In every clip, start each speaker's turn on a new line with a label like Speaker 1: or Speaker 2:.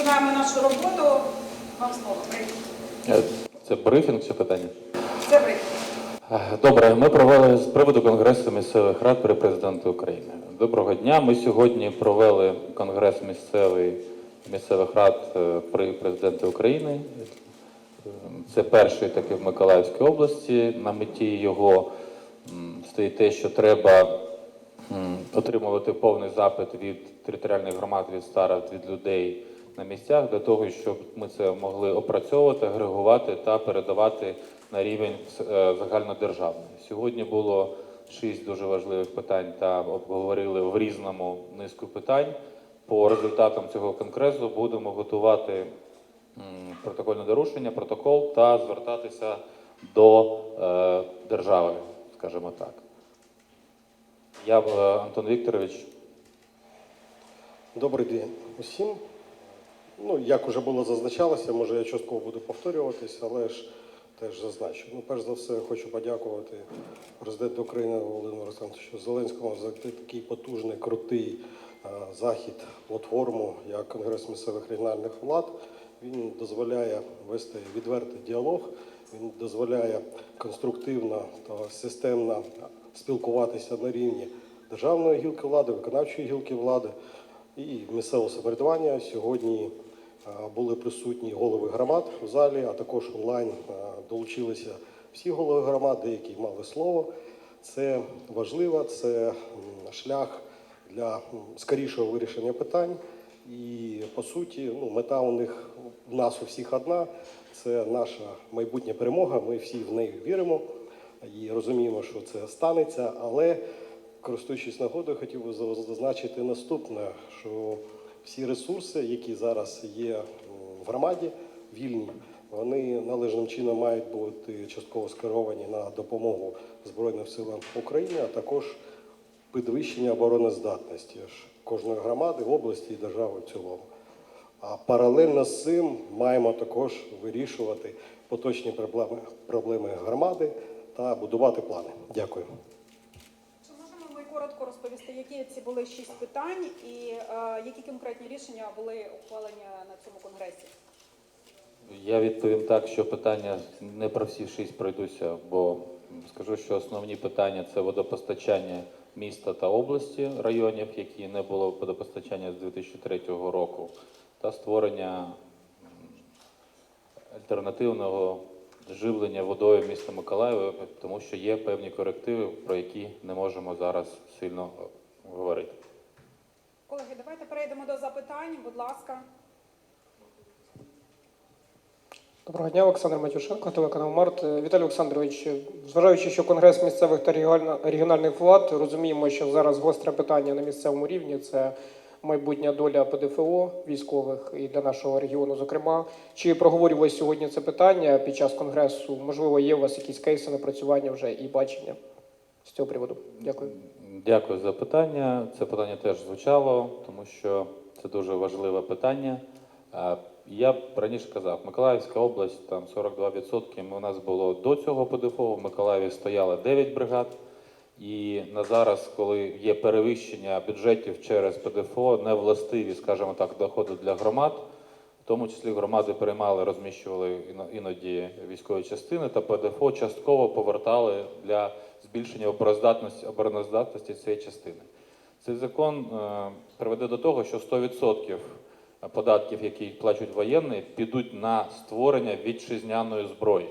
Speaker 1: Починаємо нашу роботу. Вам слово.
Speaker 2: Е, Це брифінг чи питання?
Speaker 1: Це ви.
Speaker 2: Е, Добре, ми провели з приводу Конгресу місцевих рад при президенті України. Доброго дня. Ми сьогодні провели Конгрес місцевий місцевих рад е, при президенті України. Це перший такий в Миколаївській області. На меті його стоїть те, що треба отримувати повний запит від територіальних громад, від старост, від людей на місцях для того, щоб ми це могли опрацьовувати, агрегувати та передавати на рівень е, загальнодержавний. Сьогодні було шість дуже важливих питань та обговорили в різному низку питань. По результатам цього конгресу будемо готувати протокольне доручення, протокол та звертатися до е, держави, скажімо так. Я е, Антон Вікторович.
Speaker 3: Добрий день усім. Ну, як вже було зазначалося, може я частково буду повторюватись, але ж теж зазначу. Ну, перш за все, хочу подякувати президенту України Володимиру Олександровичу Зеленському за такий потужний, крутий е, захід, платформу, як Конгрес місцевих регіональних влад. Він дозволяє вести відвертий діалог, він дозволяє конструктивно та системно спілкуватися на рівні державної гілки влади, виконавчої гілки влади і місцевого самоврядування. Сьогодні були присутні голови громад в залі, а також онлайн е, долучилися всі голови громад, деякі мали слово. Це важливо, це шлях для скорішого вирішення питань. І по суті, ну, мета у них у нас у всіх одна. Це наша майбутня перемога. Ми всі в неї віримо і розуміємо, що це станеться. Але користуючись нагодою, хотів би зазначити наступне: що всі ресурси, які зараз є в громаді, вільні, вони належним чином мають бути частково скеровані на допомогу Збройним силам України, а також підвищення обороноздатності кожної громади, області і держави в цілому. А паралельно з цим маємо також вирішувати поточні проблеми, проблеми громади та будувати плани. Дякую.
Speaker 1: Коротко розповісти, які ці були шість питань і е, які конкретні рішення були ухвалені на цьому конгресі?
Speaker 2: Я відповім так, що питання не про всі шість пройдуся, бо скажу, що основні питання це водопостачання міста та області районів, які не було водопостачання з 2003 року, та створення альтернативного живлення водою міста Миколаєва, тому що є певні корективи, про які не можемо зараз сильно е, говорити.
Speaker 1: Колеги, давайте перейдемо до запитань. Будь ласка.
Speaker 4: Доброго дня, Олександр Матюшенко, телеканал Март. Е, Віталій Олександрович, зважаючи, що Конгрес місцевих та регіональних влад, розуміємо, що зараз гостре питання на місцевому рівні це майбутня доля ПДФО військових і для нашого регіону, зокрема. Чи проговорювалось сьогодні це питання під час конгресу? Можливо, є у вас якісь кейси напрацювання вже і бачення з цього приводу? Дякую.
Speaker 2: Дякую за питання. Це питання теж звучало, тому що це дуже важливе питання. Я б раніше казав, Миколаївська область там 42%. У нас було до цього ПДФО. В Миколаєві стояло 9 бригад. І на зараз, коли є перевищення бюджетів через ПДФО, не властиві, скажімо так, доходи для громад. В тому числі громади приймали, розміщували іно- іноді військові частини та ПДФО частково повертали для збільшення обороноздатності, обороноздатності цієї частини. Цей закон е, приведе до того, що 100% податків, які плачуть воєнні, підуть на створення вітчизняної зброї.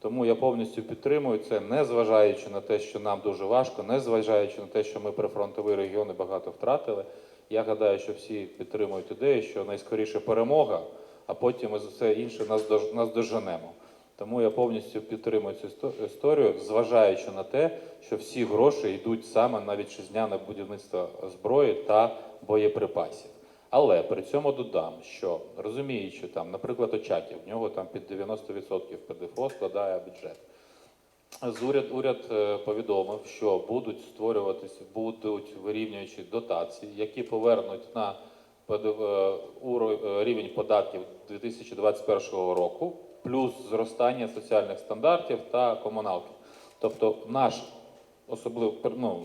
Speaker 2: Тому я повністю підтримую це, не зважаючи на те, що нам дуже важко, не зважаючи на те, що ми прифронтові регіони багато втратили. Я гадаю, що всі підтримують ідею, що найскоріше перемога, а потім ми за це інше наздож- наздоженемо. Тому я повністю підтримую цю істо- історію, зважаючи на те, що всі гроші йдуть саме на вітчизняне будівництво зброї та боєприпасів. Але при цьому додам, що розуміючи там, наприклад, Очаків, в нього там під 90% ПДФО складає бюджет. З уряд уряд е, повідомив, що будуть створюватися, будуть вирівнюючі дотації, які повернуть на е, е, рівень податків 2021 року, плюс зростання соціальних стандартів та комуналки. Тобто, наш особливо ну,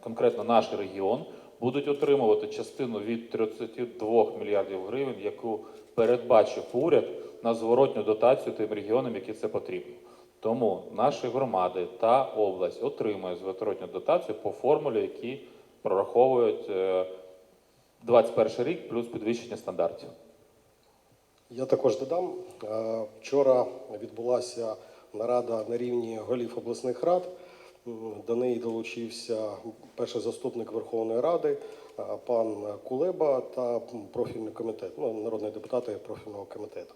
Speaker 2: конкретно наш регіон будуть отримувати частину від 32 мільярдів гривень, яку передбачив уряд на зворотню дотацію тим регіонам, які це потрібно. Тому наші громади та область отримує зворотню дотацію по формулі, які прораховують е, 21 рік плюс підвищення стандартів.
Speaker 3: Я також додам. е, Вчора відбулася нарада на рівні голів обласних рад. До неї долучився перший заступник Верховної Ради, пан Кулеба та профільний комітет, ну, народні депутати профільного комітету.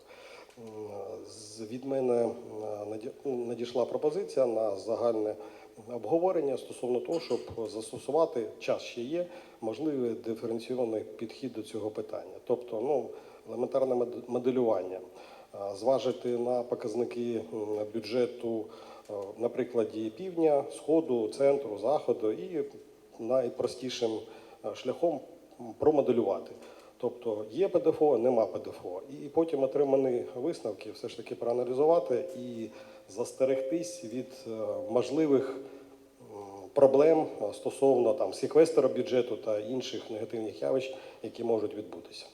Speaker 3: Від мене надійшла пропозиція на загальне обговорення стосовно того, щоб застосувати час ще є можливий диференційований підхід до цього питання. Тобто, ну елементарне мод- моделювання, зважити на показники бюджету е, на прикладі півдня, сходу, центру, заходу і найпростішим е, шляхом промоделювати. Тобто є ПДФО, нема ПДФО. І потім отримані висновки все ж таки проаналізувати і застерегтись від е, можливих проблем е, стосовно там секвестра бюджету та інших негативних явищ, які можуть відбутися.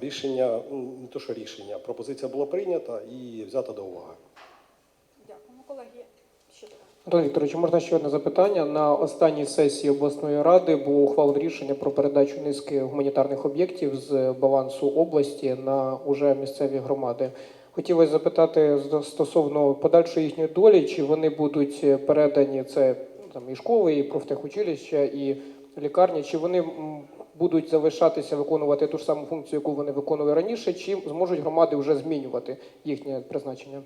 Speaker 3: Рішення, ну, не то що рішення, пропозиція була прийнята і взята до уваги.
Speaker 1: Дякуємо, колеги.
Speaker 4: Антон Вікторович, можна ще одне запитання. На останній сесії обласної ради було ухвалене рішення про передачу низки гуманітарних об'єктів з балансу області на уже місцеві громади. Хотілося запитати стосовно подальшої їхньої долі, чи вони будуть передані це ну, там і школи, і профтехучилища, і лікарні, чи вони будуть залишатися виконувати ту ж саму функцію, яку вони виконували раніше, чи зможуть громади вже змінювати їхнє призначення?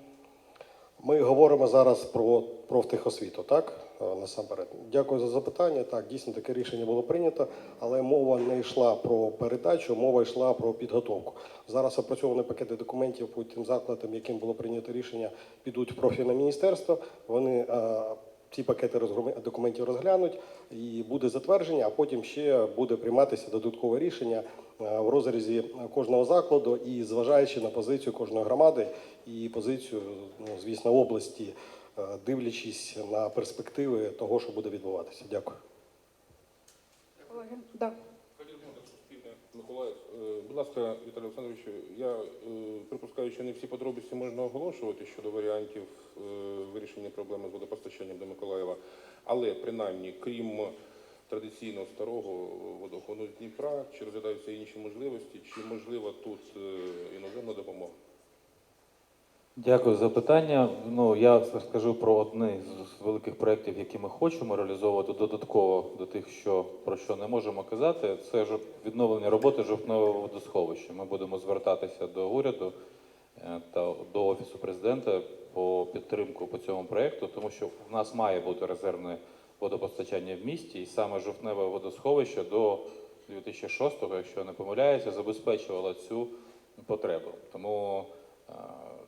Speaker 3: Ми говоримо зараз про профтехосвіту, так? Насамперед. Дякую за запитання. Так, дійсно таке рішення було прийнято, але мова не йшла про передачу, мова йшла про підготовку. Зараз опрацьовані пакети документів по тим закладам, яким було прийнято рішення, підуть в профільне міністерство. Вони ці пакети документів розглянуть і буде затвердження, а потім ще буде прийматися додаткове рішення е, в розрізі кожного закладу і зважаючи на позицію кожної громади і позицію, ну, звісно, області, е, дивлячись на перспективи того, що буде відбуватися. Дякую.
Speaker 1: Колеги, да.
Speaker 5: Миколаїв, Е, будь ласка, Віталій Олександрович, я е, припускаю, що не всі подробиці можна оголошувати щодо варіантів е, вирішення проблеми з водопостачанням до Миколаєва, але принаймні, крім традиційного старого водоходу Дніпра, чи розглядаються інші можливості, чи можлива тут іноземна допомога?
Speaker 2: Дякую за питання. Ну я скажу про одне з великих проєктів, які ми хочемо реалізовувати додатково до тих, що про що не можемо казати. Це ж відновлення роботи жовтневого водосховища. Ми будемо звертатися до уряду е, та до офісу президента по підтримку по цьому проєкту, тому що в нас має бути резервне водопостачання в місті, і саме жовтневе водосховище до 2006-го, якщо не помиляюся, забезпечувало цю потребу. Тому е,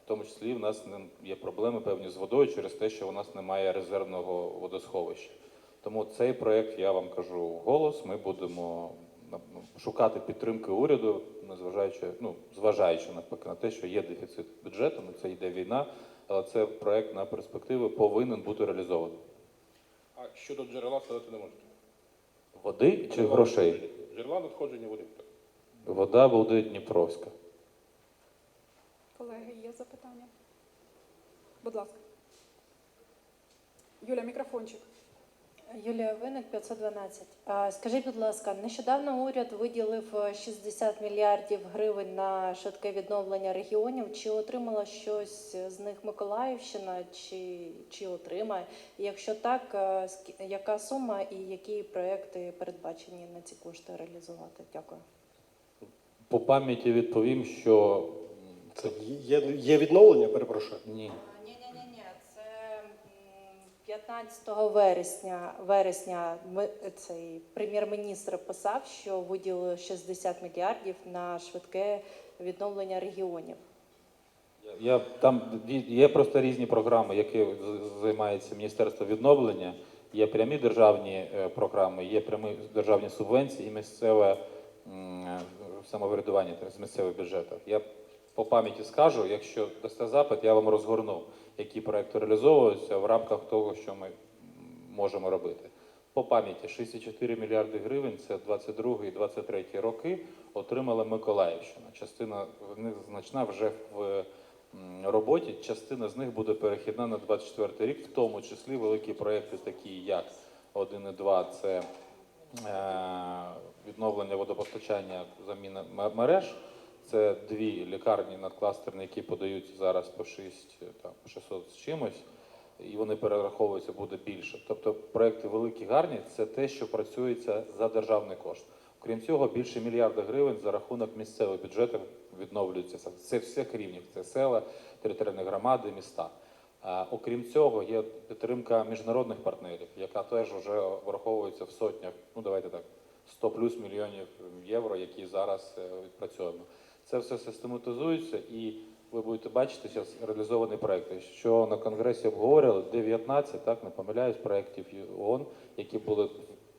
Speaker 2: в тому числі в нас є проблеми певні з водою через те, що у нас немає резервного водосховища. Тому цей проект я вам кажу голос. Ми будемо ну, шукати підтримки уряду, незважаючи, ну зважаючи навпаки на те, що є дефіцит бюджету, ну, це йде війна, але це проект на перспективи повинен бути реалізований.
Speaker 5: А щодо джерела сказати не можете?
Speaker 2: Води чи грошей?
Speaker 5: Джерела надходження води.
Speaker 2: Вода буде Дніпровська.
Speaker 1: Колеги, є запитання? Будь ласка. Юля, мікрофончик.
Speaker 6: Юлія Виник, 512. А, Скажіть, будь ласка, нещодавно уряд виділив е, 60 мільярдів гривень на швидке відновлення регіонів. Чи отримала щось з них Миколаївщина, чи, чи отримає? Якщо так, е, яка сума і які проекти передбачені на ці кошти реалізувати? Дякую.
Speaker 2: По пам'яті відповім, що
Speaker 3: Це є, є відновлення, перепрошую.
Speaker 2: ні.
Speaker 6: Ні, ні, ні, ні. Це м, 15 вересня. Вересня ми цей прем'єр-міністр писав, що виділили 60 мільярдів на швидке відновлення регіонів.
Speaker 2: Я там ді- є просто різні програми, які з- займається Міністерство відновлення. Є прямі державні е, програми, є прямі державні субвенції і місцеве м, е, самоврядування тобто з місцевих бюджетів. Я по пам'яті скажу, якщо дасте запит, я вам розгорну, які проекти реалізовуються в рамках того, що ми можемо робити. По пам'яті 64 мільярди гривень це 22 і 23 роки отримала Миколаївщина. Частина в них значна вже в роботі. Частина з них буде перехідна на 24 рік, в тому числі великі проекти, такі як 1 і 2 – це е, відновлення водопостачання, заміна мереж. Це дві лікарні надкластерні, які подають зараз по 6, там, 600 з чимось, і вони перераховуються буде більше. Тобто проекти великі, гарні це те, що працюється за державний кошт. Крім цього, більше мільярда гривень за рахунок місцевих бюджетів відновлюється. Це всіх рівнів, це села, територіальні громади, міста. А, окрім цього, є підтримка міжнародних партнерів, яка теж вже враховується в сотнях, ну давайте так, 100 плюс мільйонів євро, які зараз е, відпрацьовуємо. Це все систематизується і ви будете бачити зараз реалізовані проекти. Що на конгресі обговорювали 19, так не помиляюсь, проєктів ООН, які були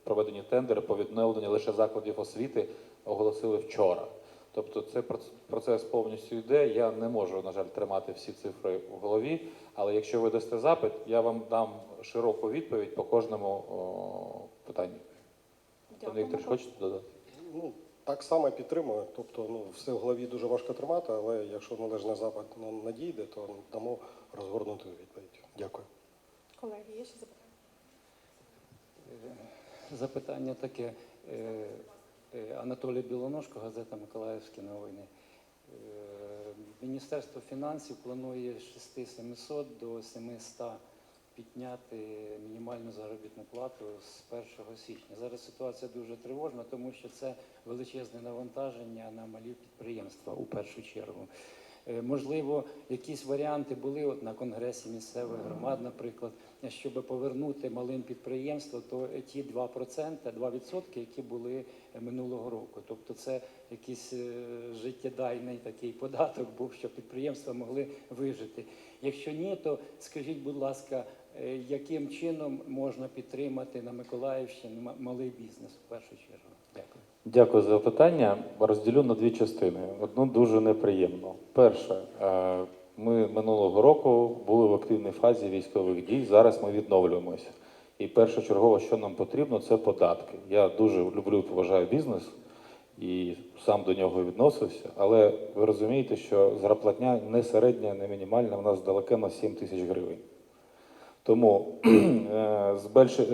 Speaker 2: проведені тендери по відновленню лише закладів освіти, оголосили вчора. Тобто це процес повністю йде. Я не можу, на жаль, тримати всі цифри в голові. Але якщо ви дасте запит, я вам дам широку відповідь по кожному о, питанню. Пане
Speaker 1: Дякую.
Speaker 2: Віктор, хочете додати?
Speaker 3: Так само підтримую. Тобто, ну, все в голові дуже важко тримати, але якщо належний запит ну, надійде, то дамо розгорнуту відповідь. Дякую.
Speaker 1: Колеги, є ще запитання?
Speaker 7: Запитання таке. Е, е, Анатолій Білоножко, газета Миколаївські новини. Е, Міністерство фінансів планує з 6-700 до 700 підняти мінімальну заробітну плату з 1 січня. Зараз ситуація дуже тривожна, тому що це величезне навантаження на малі підприємства у першу чергу. Е, Можливо, якісь варіанти були от на конгресі місцевих громад, наприклад, щоб повернути малим підприємствам, то ті 2%, 2%, які були минулого року. Тобто це якийсь е, життєдайний такий податок був, щоб підприємства могли вижити. Якщо ні, то скажіть, будь ласка, е, яким чином можна підтримати на Миколаївщині малий бізнес в першу чергу? Дякую.
Speaker 2: Дякую за питання. Розділю на дві частини. Одну дуже неприємну. Перше, е, ми минулого року були в активній фазі військових дій. Зараз ми відновлюємося. І першочергово, що нам потрібно, це податки. Я дуже люблю і поважаю бізнес і сам до нього відносився. Але ви розумієте, що зарплатня не середня, не мінімальна, у нас далеко на 7 тисяч гривень. Тому е,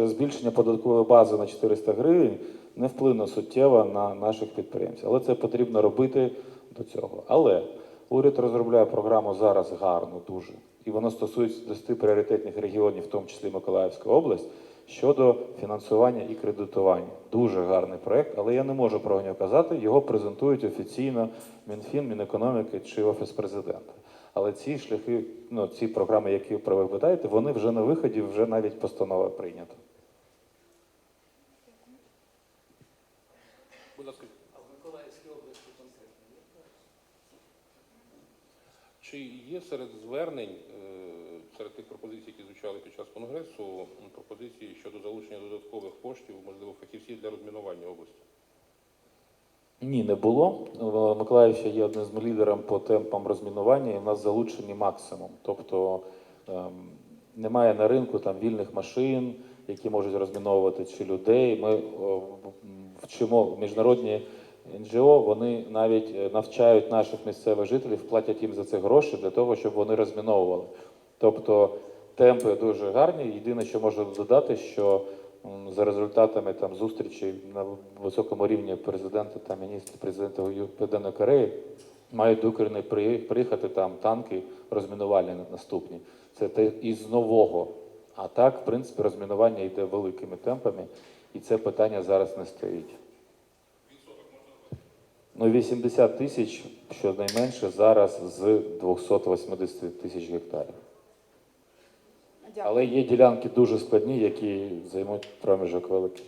Speaker 2: збільшення податкової бази на 400 гривень не вплине суттєво на наших підприємців. Але це потрібно робити до цього. Але уряд розробляє програму зараз гарну, дуже. І вона стосується 10 пріоритетних регіонів, в тому числі Миколаївська область, щодо фінансування і кредитування. Дуже гарний проект, але я не можу про нього казати. Його презентують офіційно Мінфін, Мінекономіки чи Офіс президента. Але ці шляхи, ну ці програми, які ви питаєте, вони вже на виході, вже навіть постанова прийнята.
Speaker 5: Будь ласка,
Speaker 7: А в Миколаївській області конкретно є?
Speaker 5: чи є серед звернень, е, серед тих пропозицій, які звучали під час конгресу, пропозиції щодо залучення додаткових коштів, можливо, фахівців для розмінування області?
Speaker 2: Ні, не було. Е, Миколаївщина є одним з лідером по темпам розмінування, і в нас залучені максимум. Тобто ем, немає на ринку там вільних машин, які можуть розміновувати чи людей. Ми о, вчимо міжнародні НГО, вони навіть е, навчають наших місцевих жителів, платять їм за це гроші для того, щоб вони розміновували. Тобто темпи дуже гарні. Єдине, що можу додати, що за результатами там зустрічі на високому рівні президента та міністр президента Південної Кореї мають до України приїхати там танки розмінувальні наступні. Це те із нового. А так, в принципі, розмінування йде великими темпами, і це питання зараз не стоїть. Ну, 80 тисяч, щонайменше, зараз з 280 тисяч гектарів.
Speaker 1: Дякую.
Speaker 2: Але є ділянки дуже складні, які займуть проміжок великий.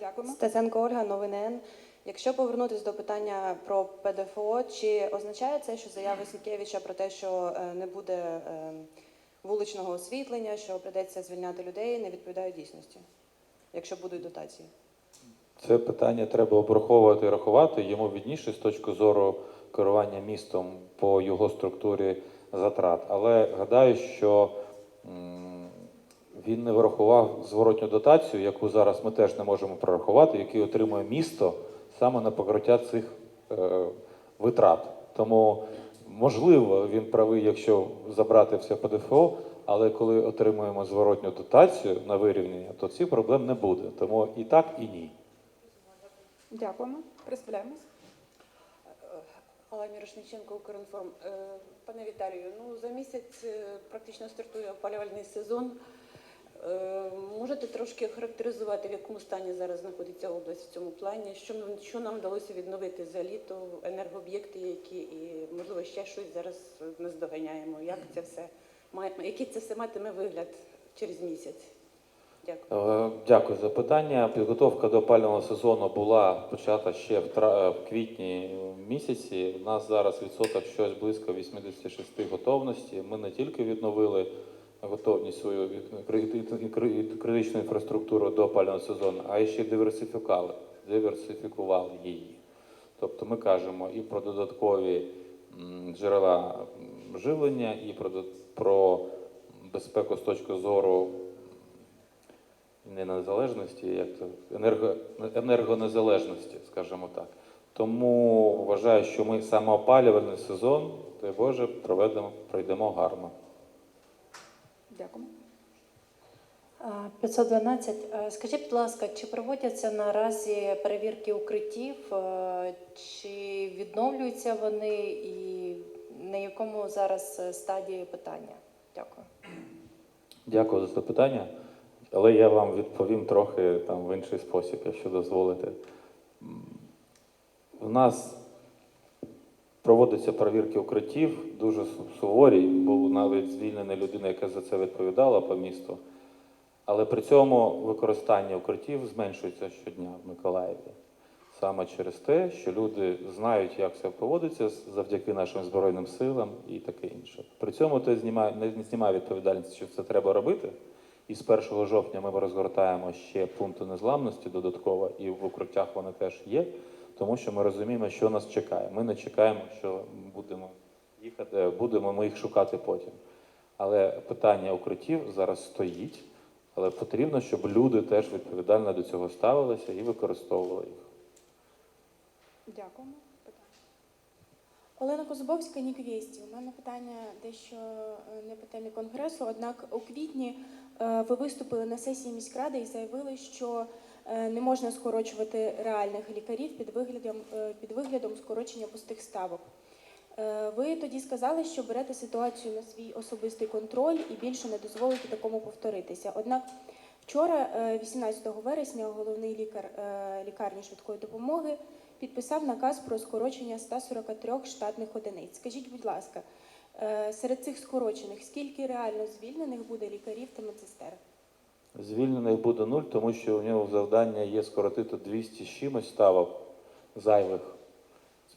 Speaker 1: Дякуємо.
Speaker 8: Стеценко Ольга, новини Н. Якщо повернутися до питання про ПДФО, чи означає це, що заяви Сінкевича про те, що е, не буде е, вуличного освітлення, що придеться звільняти людей, не відповідають дійсності, якщо будуть дотації?
Speaker 2: Це питання треба обраховувати і рахувати. Йому відніше з точки зору керування містом по його структурі затрат. Але гадаю, що він не врахував зворотню дотацію, яку зараз ми теж не можемо прорахувати, яку отримує місто саме на покриття цих е, витрат. Тому можливо він правий, якщо забрати все ПДФО, але коли отримуємо зворотню дотацію на вирівняння, то цих проблем не буде. Тому і так, і ні.
Speaker 1: Дякуємо. Представляємось.
Speaker 9: Алла Мірошниченко, Укрінформ. Е, Пане Віталію, ну за місяць е, практично стартує опалювальний сезон. Е, Можете трошки характеризувати, в якому стані зараз знаходиться область в цьому плані? Що, що нам вдалося відновити за літо, енергооб'єкти, які і можливо ще щось зараз ми здоганяємо? Як це все має, який це все матиме вигляд через місяць? Дякую.
Speaker 2: Е, Дякую за питання. Підготовка до опалювального сезону була почата ще в, тра- в квітні місяці. У нас зараз відсоток щось близько 86 готовності. Ми не тільки відновили готовність свою кри- кри- критичну інфраструктуру до опалювального сезону, а й ще диверсифікували, диверсифікували її. Тобто ми кажемо і про додаткові джерела живлення, і про, про безпеку з точки зору не незалежності, як це енерго, енергонезалежності, скажімо так. Тому вважаю, що ми самоопалювальний сезон, дай Боже, проведемо, пройдемо гарно.
Speaker 1: Дякуємо.
Speaker 6: 512. Е, Скажіть, будь ласка, чи проводяться наразі перевірки укриттів, чи відновлюються вони і на якому зараз е, стадії питання? Дякую.
Speaker 2: Дякую за запитання, але я вам відповім трохи там в інший спосіб, якщо дозволите. У нас проводяться перевірки укриттів дуже суворі. Був навіть звільнена людина, яка за це відповідала по місту. Але при цьому використання укриттів зменшується щодня в Миколаєві. Саме через те, що люди знають, як це поводиться завдяки нашим Збройним силам і таке інше. При цьому це знімає, не знімає відповідальність, що це треба робити. І з 1 жовтня ми розгортаємо ще пункти незламності додатково, і в укриттях вони теж є, тому що ми розуміємо, що нас чекає. Ми не чекаємо, що будемо їхати, будемо ми їх шукати потім. Але питання укриттів зараз стоїть, але потрібно, щоб люди теж відповідально до цього ставилися і використовували їх.
Speaker 1: Дякуємо.
Speaker 10: Олена Козубовська, Нік Вєсті. У мене питання дещо е, не по темі конгресу. Однак у квітні ви виступили на сесії міськради і заявили, що е, не можна скорочувати реальних лікарів під виглядом, е, під виглядом скорочення пустих ставок. Е, Ви тоді сказали, що берете ситуацію на свій особистий контроль і більше не дозволите такому повторитися. Однак вчора, е, 18 вересня, головний лікар е, лікарні швидкої допомоги підписав наказ про скорочення 143 штатних одиниць. Скажіть, будь ласка, е, серед цих скорочених скільки реально звільнених буде лікарів та медсестер?
Speaker 2: Звільнених буде нуль, тому що у нього завдання є скоротити 200 з чимось ставок зайвих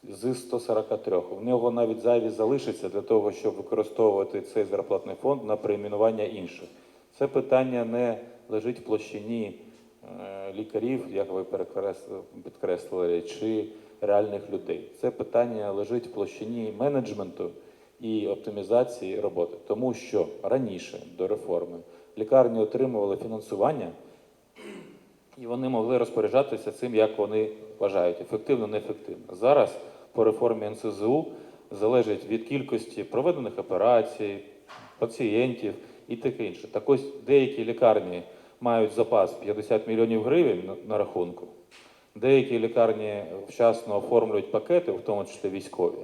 Speaker 2: з 143. У нього навіть зайві залишиться для того, щоб використовувати цей зарплатний фонд на перейменування інших. Це питання не лежить в площині е, лікарів, як ви підкреслили, чи реальних людей. Це питання лежить в площині менеджменту і оптимізації роботи, тому що раніше до реформи лікарні отримували фінансування, і вони могли розпоряджатися цим, як вони вважають, ефективно, неефективно. Зараз по реформі НСЗУ залежить від кількості проведених операцій, пацієнтів і таке інше. Так ось деякі лікарні мають запас 50 мільйонів гривень на- рахунку. Деякі лікарні вчасно оформлюють пакети, в тому числі військові,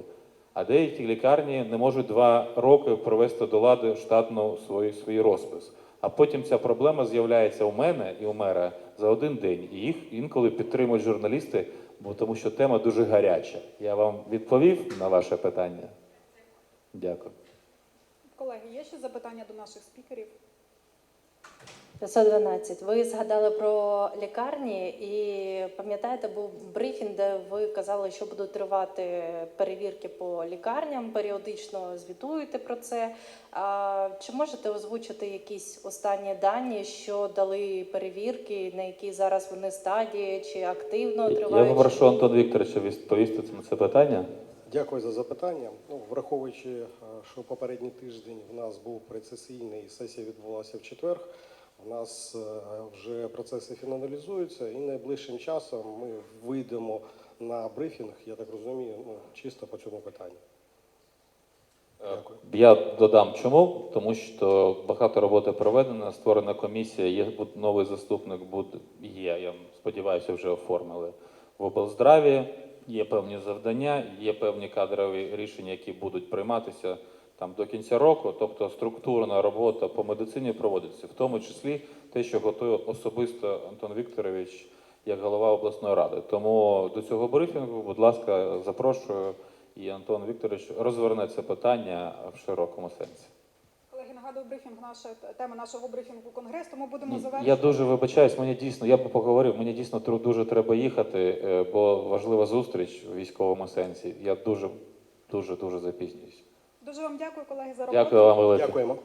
Speaker 2: а деякі лікарні не можуть два роки провести до лади штатно свій, свій розпис. А потім ця проблема з'являється у мене і у мера за один день. І їх інколи підтримують журналісти, бо тому що тема дуже гаряча. Я вам відповів на ваше питання. Дякую.
Speaker 1: Колеги, є ще запитання до наших спікерів?
Speaker 6: 512. Ви згадали про лікарні і пам'ятаєте, був брифінг, де ви казали, що будуть тривати перевірки по лікарням, періодично звітуєте про це. А, чи можете озвучити якісь останні дані, що дали перевірки, на які зараз вони стадії, чи активно
Speaker 2: Я
Speaker 6: тривають? чи
Speaker 2: попрошу? Антон Вікторовича відповісти на це питання.
Speaker 3: Дякую за запитання. Ну, враховуючи, е, що попередній тиждень в нас був прецесійний, сесія відбулася в четвер. У нас е, вже процеси фіналізуються, і найближчим часом ми вийдемо на брифінг, я так розумію, ну, чисто по цьому питанню. Дякую.
Speaker 2: Я додам чому, тому що багато роботи проведено, створена комісія, є новий заступник, буде є. Я сподіваюся, вже оформили в облздраві. Є певні завдання, є певні кадрові рішення, які будуть прийматися там до кінця року. Тобто структурна робота по медицині проводиться, в тому числі те, що готує особисто Антон Вікторович як голова обласної ради. Тому до цього брифінгу, будь ласка, запрошую. І Антон Вікторович розверне це питання в широкому сенсі.
Speaker 1: Колеги, нагадую, брифінг наша тема нашого брифінгу конгрес, тому будемо завершувати.
Speaker 2: Я дуже вибачаюсь, мені дійсно, я б поговорив, мені дійсно дуже треба їхати, е, бо важлива зустріч у військовому сенсі. Я дуже, дуже, дуже запізнююсь.
Speaker 1: Дуже вам дякую, колеги, за роботу.
Speaker 2: Дякую вам велике.
Speaker 3: Дякуємо.